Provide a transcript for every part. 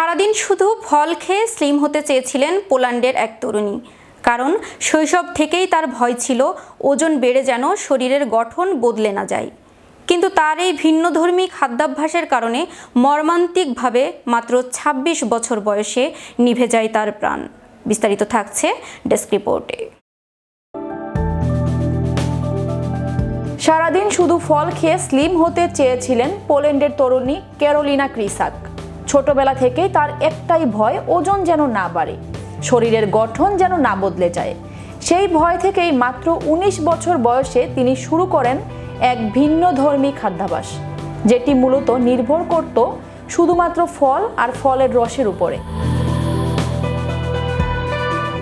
সারাদিন শুধু ফল খেয়ে স্লিম হতে চেয়েছিলেন পোল্যান্ডের এক তরুণী। কারণ শৈশব থেকেই তার ভয় ছিল, ওজন বেড়ে যেন শরীরের গঠন বদলে না যায়। কিন্তু তার এই ভিন্নধর্মী খাদ্যাভ্যাসের কারণে মর্মান্তিকভাবে মাত্র ২৬ বছর বয়সে নিভে যায় তার প্রাণ। বিস্তারিত থাকছে ডেস্ক রিপোর্টে। সারাদিন শুধু ফল খেয়ে স্লিম হতে চেয়েছিলেন পোল্যান্ডের তরুণী ক্যারোলিনা ক্রিসাক। ছোটবেলা থেকেই তার একটাই ভয়, ওজন যেন না বাড়ে। শরীরের গঠন যেন না বদলে যায়। সেই ভয় থেকেই মাত্র ১৯ বছর বয়সে তিনি শুরু করেন এক ভিন্ন ধর্মী খাদ্যাভ্যাস যেটি মূলত নির্ভর করত শুধুমাত্র ফল আর ফলের রসের উপরে।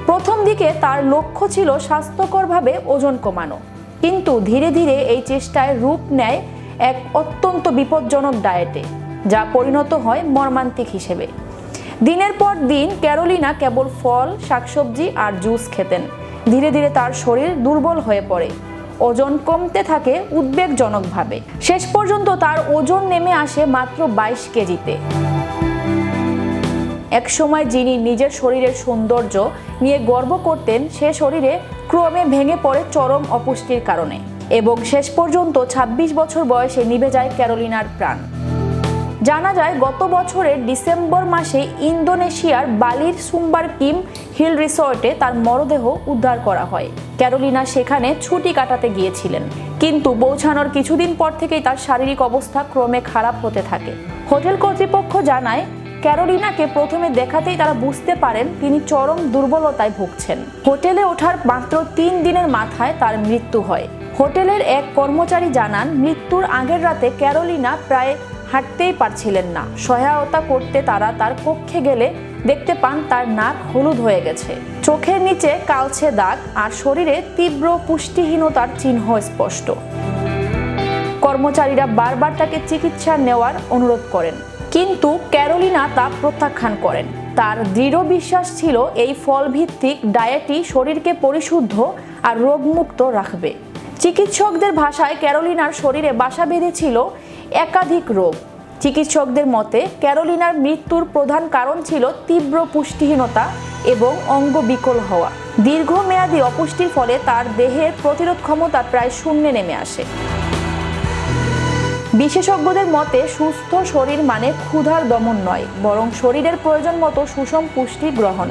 প্রথম দিকে তার লক্ষ্য ছিল স্বাস্থ্যকরভাবে ওজন কমানো, কিন্তু ধীরে ধীরে এই চেষ্টায় রূপ নেয় এক অত্যন্ত বিপজ্জনক ডায়েটে। যা পরিণত হয় মর্মান্তিক হিসেবে। দিনের পর দিন ক্যারোলিনা কেবল ফল, শাকসবজি আর জুস খেতেন। ধীরে ধীরে তার শরীর দুর্বল হয়ে পড়ে। ওজন কমতে থাকে উদ্বেগজনকভাবে। শেষ পর্যন্ত তার ওজন নেমে আসে মাত্র বাইশ কেজিতে। একসময় যিনি নিজের শরীরের সৌন্দর্য নিয়ে গর্ব করতেন, সে শরীরে ক্রমে ভেঙে পড়ে চরম অপুষ্টির কারণে এবং শেষ পর্যন্ত ২৬ বছর বয়সে নিভে যায় ক্যারোলিনার প্রাণ। জানা যায়, গত বছরের ডিসেম্বর মাসে ইন্দোনেশিয়ার বালির সুম্বার কিম হিল রিসর্টে তার মরদেহ উদ্ধার করা হয়। ক্যারোলিনা সেখানে ছুটি কাটাতে গিয়েছিলেন, কিন্তু পৌঁছানোর কিছুদিন পর থেকেই তার শারীরিক অবস্থা ক্রমে খারাপ হতে থাকে। হোটেল কর্তৃপক্ষ জানায়, ক্যারোলিনাকে প্রথমে দেখাতেই তারা বুঝতে পারেন তিনি চরম দুর্বলতায় ভুগছেন। হোটেলে ওঠার মাত্র তিন দিনের মাথায় তার মৃত্যু হয়। হোটেলের এক কর্মচারী জানান, মৃত্যুর আগের রাতে ক্যারোলিনা প্রায় হাঁটতেই পারছিলেন না। সহায়তা করতে তারা তার কক্ষে গেলে দেখতে পান তার নাক হলুদ হয়ে গেছে। চোখের নিচে কালছে দাগ আর শরীরে তীব্র পুষ্টিহীনতার চিহ্ন স্পষ্ট। কর্মচারীরা বারবার তাকে চিকিৎসা নেওয়ার অনুরোধ করেন। কিন্তু ক্যারোলিনা তা প্রত্যাখ্যান করেন। তার দৃঢ় বিশ্বাস ছিল এই ফলভিত্তিক ডায়েটই শরীরকে পরিশুদ্ধ আর রোগমুক্ত রাখবে। চিকিৎসকদের ভাষায় ক্যারোলিনার শরীরে বাসা বেঁধেছিল একাধিক রোগ। চিকিৎসকদের মতে, ক্যারোলিনার মৃত্যুর প্রধান কারণ ছিল তীব্র পুষ্টিহীনতা এবং অঙ্গ বিকল হওয়া। দীর্ঘমেয়াদী অপুষ্টির ফলে তার দেহের প্রতিরোধ ক্ষমতা প্রায় শূন্যে নেমে আসে। বিশেষজ্ঞদের মতে, সুস্থ শরীর মানে ক্ষুধার দমন নয়, বরং শরীরের প্রয়োজন মতো সুষম পুষ্টি গ্রহণ।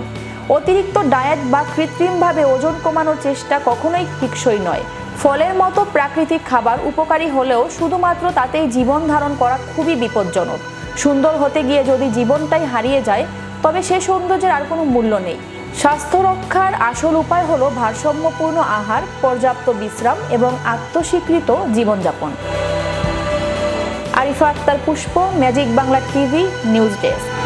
অতিরিক্ত ডায়েট বা কৃত্রিমভাবে ওজন কমানোর চেষ্টা কখনোই টিকসই নয়। ফলের মতো প্রাকৃতিক খাবার উপকারী হলেও শুধুমাত্র তাতেই জীবন ধারণ করা খুবই বিপজ্জনক। সুন্দর হতে গিয়ে যদি জীবনটাই হারিয়ে যায়, তবে সে সৌন্দর্যের আর কোনো মূল্য নেই। স্বাস্থ্য রক্ষার আসল উপায় হল ভারসাম্যপূর্ণ আহার, পর্যাপ্ত বিশ্রাম এবং আত্মস্বীকৃত জীবনযাপন। Arifa Akter Pushpa, magic Bangla TV, news desk.